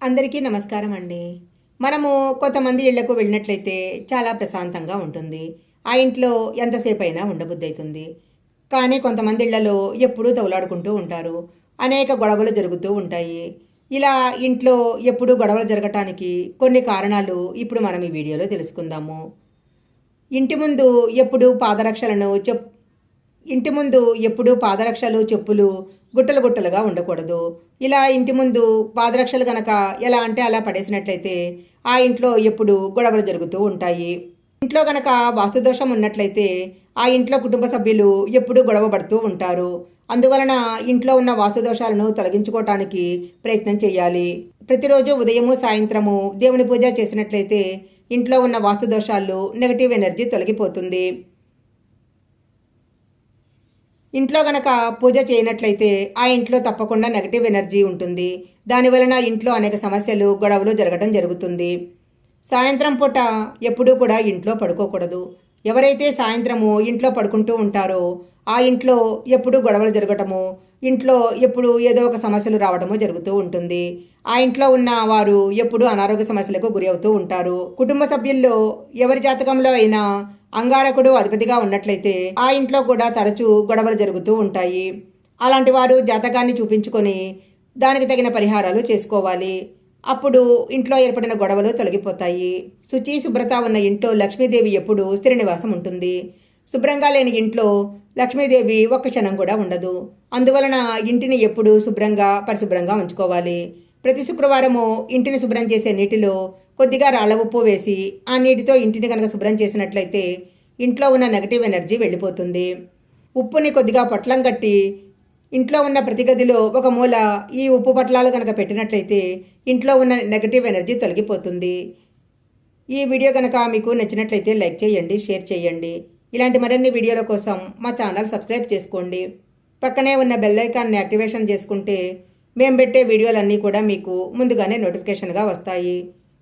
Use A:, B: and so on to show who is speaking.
A: అందరికీ నమస్కారం అండి. మనము కొంతమంది ఇళ్ళకు వెళ్ళినట్లయితే చాలా ప్రశాంతంగా ఉంటుంది. ఆ ఇంట్లో ఎంతసేపు అయినా ఉండబుద్ధి అవుతుంది కానీ కొంతమంది ఇళ్ళలో ఎప్పుడూ తగులాడుకుంటూ ఉంటారు. అనేక గొడవలు జరుగుతూ ఉంటాయి. ఇలా ఇంట్లో ఎప్పుడూ గొడవలు జరగటానికి కొన్ని కారణాలు ఇప్పుడు మనం ఈ వీడియోలో తెలుసుకుందాము. ఇంటి ముందు ఎప్పుడు పాదరక్షలను చెప్ ఇంటి ముందు ఎప్పుడూ పాదరక్షలు చెప్పులు గుట్టలు గుట్టలుగా ఉండకూడదు. ఇలా ఇంటి ముందు పాదరక్షలు గనక ఎలా అంటే అలా పడేసినట్లయితే ఆ ఇంట్లో ఎప్పుడు గొడవలు జరుగుతూ ఉంటాయి. ఇంట్లో గనక వాస్తుదోషం ఉన్నట్లయితే ఆ ఇంట్లో కుటుంబ సభ్యులు ఎప్పుడూ గొడవ పడుతూ ఉంటారు. అందువలన ఇంట్లో ఉన్న వాస్తుదోషాలను తొలగించుకోవటానికి ప్రయత్నం చేయాలి. ప్రతిరోజు ఉదయము సాయంత్రము దేవుని పూజ చేసినట్లయితే ఇంట్లో ఉన్న వాస్తుదోషాలు నెగటివ్ ఎనర్జీ తొలగిపోతుంది. ఇంట్లో గనక పూజ చేయనట్లయితే ఆ ఇంట్లో తప్పకుండా నెగటివ్ ఎనర్జీ ఉంటుంది. దానివలన ఇంట్లో అనేక సమస్యలు గొడవలు జరగడం జరుగుతుంది. సాయంత్రం పూట ఎప్పుడూ కూడా ఇంట్లో పడుకోకూడదు. ఎవరైతే సాయంత్రము ఇంట్లో పడుకుంటూ ఉంటారో ఆ ఇంట్లో ఎప్పుడూ గొడవలు జరగటము ఇంట్లో ఎప్పుడు ఏదో ఒక సమస్యలు రావడము జరుగుతూ ఉంటుంది. ఆ ఇంట్లో ఉన్న వారు ఎప్పుడూ అనారోగ్య సమస్యలకు గురి అవుతూ ఉంటారు. కుటుంబ సభ్యుల్లో ఎవరి జాతకంలో అయినా అంగారకుడు అధిపతిగా ఉన్నట్లయితే ఆ ఇంట్లో కూడా తరచూ గొడవలు జరుగుతూ ఉంటాయి. అలాంటి వారు జాతకాన్ని చూపించుకొని దానికి తగిన పరిహారాలు చేసుకోవాలి. అప్పుడు ఇంట్లో ఏర్పడిన గొడవలు తొలగిపోతాయి. శుచి శుభ్రత ఉన్న ఇంట్లో లక్ష్మీదేవి ఎప్పుడు స్థిర నివాసం ఉంటుంది. శుభ్రంగా లేని ఇంట్లో లక్ష్మీదేవి ఒక్క క్షణం కూడా ఉండదు. అందువలన ఇంటిని ఎప్పుడు శుభ్రంగా పరిశుభ్రంగా ఉంచుకోవాలి. ప్రతి శుక్రవారము ఇంటిని శుభ్రం చేసే నీటిలో కొద్దిగా రాళ్ళ ఉప్పు వేసి ఆ నీటితో ఇంటిని కనుక శుభ్రం చేసినట్లయితే ఇంట్లో ఉన్న నెగటివ్ ఎనర్జీ వెళ్ళిపోతుంది. ఉప్పుని కొద్దిగా పొట్లం కట్టి ఇంట్లో ఉన్న ప్రతి గదిలో ఒక మూల ఈ ఉప్పు పొట్లాలు కనుక పెట్టినట్లయితే ఇంట్లో ఉన్న నెగటివ్ ఎనర్జీ తొలగిపోతుంది. ఈ వీడియో కనుక మీకు నచ్చినట్లయితే లైక్ చేయండి షేర్ చేయండి. ఇలాంటి మరిన్ని వీడియోల కోసం మా ఛానల్ సబ్స్క్రైబ్ చేసుకోండి. పక్కనే ఉన్న బెల్ ఐకాన్ని యాక్టివేషన్ చేసుకుంటే మేము పెట్టే వీడియోలన్నీ కూడా మీకు ముందుగానే నోటిఫికేషన్గా వస్తాయి.